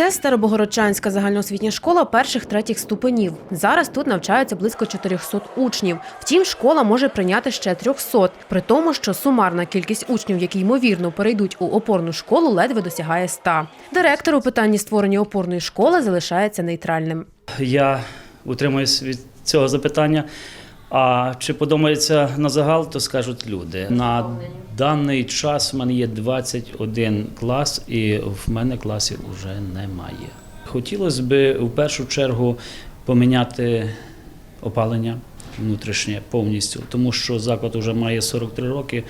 Це Старобогородчанська загальноосвітня школа перших третіх ступенів. Зараз тут навчаються близько 400 учнів. Втім, школа може прийняти ще 300, при тому, що сумарна кількість учнів, які ймовірно перейдуть у опорну школу, ледве досягає 100. Директор у питанні створення опорної школи залишається нейтральним. Я утримуюсь від цього запитання. А чи подобається на загал, то скажуть люди. На даний час в мене є 21 клас, і в мене класів вже немає. Хотілося б в першу чергу поміняти опалення внутрішнє повністю, тому що заклад вже має 43 роки.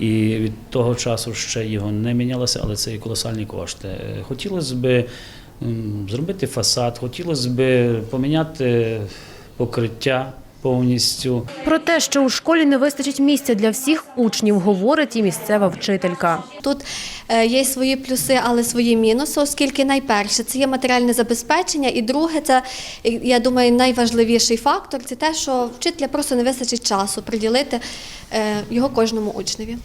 І від того часу ще його не мінялося, але це і колосальні кошти. Хотілося б зробити фасад, хотілося б поміняти покриття повністю. Про те, що у школі не вистачить місця для всіх учнів, говорить і місцева вчителька. Тут е, є свої плюси, але свої мінуси, оскільки найперше це є матеріальне забезпечення, і друге, це е, я думаю, найважливіший фактор це те, що вчителя просто не вистачить часу приділити е, його кожному учневі.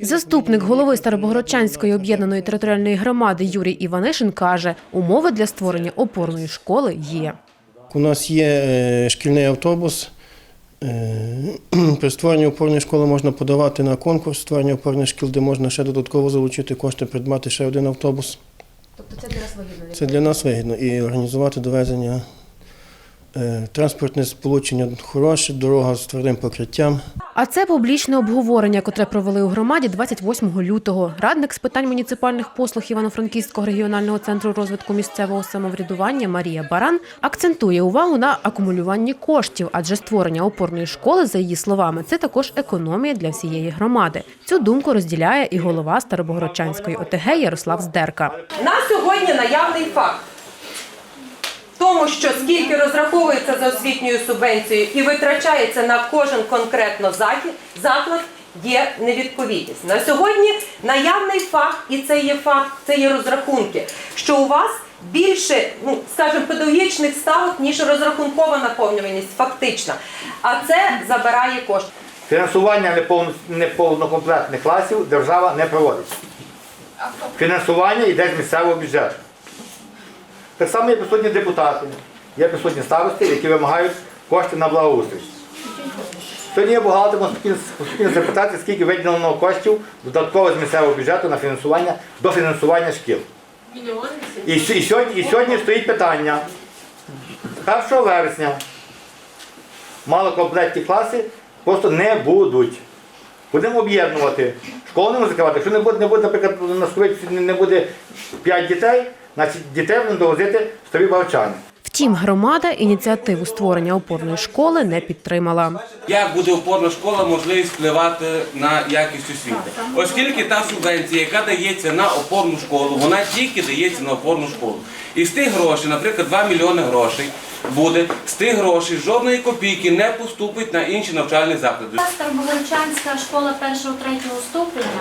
Заступник голови Старобогородчанської об'єднаної територіальної громади Юрій Іванишин каже, умови для створення опорної школи є. У нас є шкільний автобус. Е, При створенні опорної школи можна подавати на конкурс створення опорних шкіл, де можна ще додатково залучити кошти, придбати ще один автобус. Тобто це для нас вигідно. Це для нас вигідно. І організувати довезення. Е, Транспортне сполучення хороше, дорога з твердим покриттям. А це публічне обговорення, котре провели у громаді 28 лютого. Радник з питань муніципальних послуг Івано-Франківського регіонального центру розвитку місцевого самоврядування Марія Баран акцентує увагу на акумулюванні коштів, адже створення опорної школи, за її словами, це також економія для всієї громади. Цю думку розділяє і голова Старобогородчанської ОТГ Ярослав Здерка. На сьогодні наявний факт. Тому що скільки розраховується за освітньою субвенцією і витрачається на кожен конкретно заклад, є невідповідність. На сьогодні наявний факт, і це є факт, це є розрахунки, що у вас більше, ну скажімо, педагогічних ставок, ніж розрахункова наповнюваність, фактична. А це забирає кошти. Фінансування неповнокомплектних класів держава не проводить. Фінансування йде з місцевого бюджету. Так само є присутні депутати, є присутні старости, які вимагають кошти на благоустрій. Сьогодні є бухгалтер, спокійно- спокійно запитати, скільки виділено коштів додатково з місцевого бюджету на фінансування до фінансування шкіл. І, і, сьогодні, і сьогодні стоїть питання 1 вересня малокомплектні класи просто не будуть. Будемо об'єднувати. Школу не можна закривати. Якщо не буде, не буде, наприклад, на Сковиці не буде 5 дітей, значить дітей будемо довозити в старі Бавчани. Втім, громада ініціативу створення опорної школи не підтримала. Як буде опорна школа можливість впливати на якість освіти? Оскільки та субвенція, яка дається на опорну школу, вона тільки дається на опорну школу. І з тих грошей, наприклад, 2 мільйони грошей буде, з тих грошей жодної копійки не поступить на інші навчальні заклади. Старобогорчанська школа першого-третього ступеня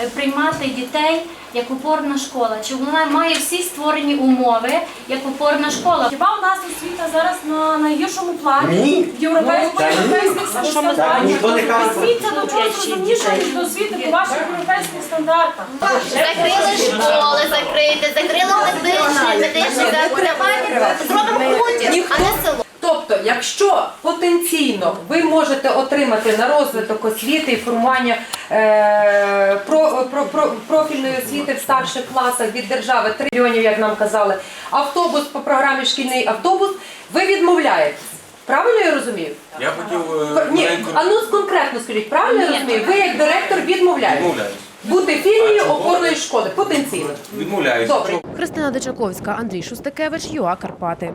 е, приймати дітей як опорна школа. Чи вона має всі створені умови як опорна школа? Хіба у нас освіта зараз на найгіршому плані в європейських європейських стандартах? Освіта до чого розумніша, ніж до освіти по ваших європейських стандартах. Закрили школи, закрийте, закрили медичні, медичні закривайте, зробимо хутір, а не село. Тобто, якщо потенційно ви можете отримати на розвиток освіти і формування е, про, про, про, профільної освіти в старших класах від держави 3 мільйонів, як нам казали, автобус по програмі шкільний автобус, ви відмовляєтесь. Правильно я розумію? Я хотів е, Ні, а ну конкретно скажіть, правильно я розумію? Ви як директор відмовляєтесь відмовляюсь. Бути філією опорної школи потенційно. Відмовляюся. Добре. Христина Дичаковська, Андрій Шустакевич, ЮА Карпати.